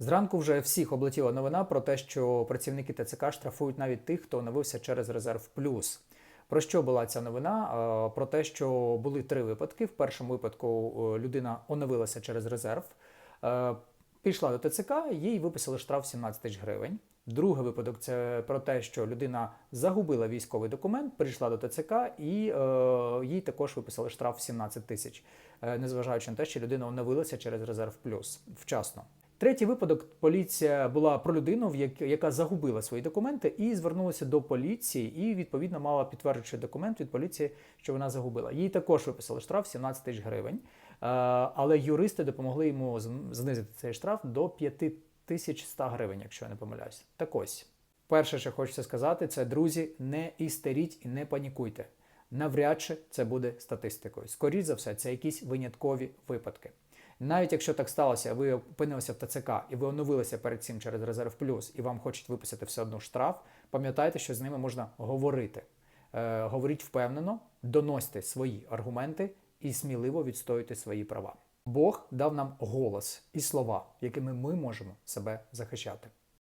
Зранку вже всіх облетіла новина про те, що працівники ТЦК штрафують навіть тих, хто оновився через резерв плюс. Про що була ця новина? Про те, що були три випадки. В першому випадку е, людина оновилася через резерв, е, пішла до ТЦК, їй виписали штраф 17 тисяч гривень. Другий випадок це про те, що людина загубила військовий документ, прийшла до ТЦК і е, їй також виписали штраф 17 тисяч, е, незважаючи на те, що людина оновилася через резерв плюс вчасно. Третій випадок поліція була про людину, яка загубила свої документи, і звернулася до поліції, і відповідно мала підтверджуючий документ від поліції, що вона загубила. Їй також виписали штраф 17 тисяч гривень. Але юристи допомогли йому знизити цей штраф до 5100 гривень, якщо я не помиляюсь. Так ось, перше, що хочеться сказати, це друзі, не істеріть і не панікуйте. Навряд чи це буде статистикою. Скоріше за все, це якісь виняткові випадки. Навіть якщо так сталося, ви опинилися в ТЦК і ви оновилися перед цим через резерв плюс, і вам хочуть виписати все одно штраф, пам'ятайте, що з ними можна говорити. Е, говоріть впевнено, доносьте свої аргументи і сміливо відстоюйте свої права. Бог дав нам голос і слова, якими ми можемо себе захищати.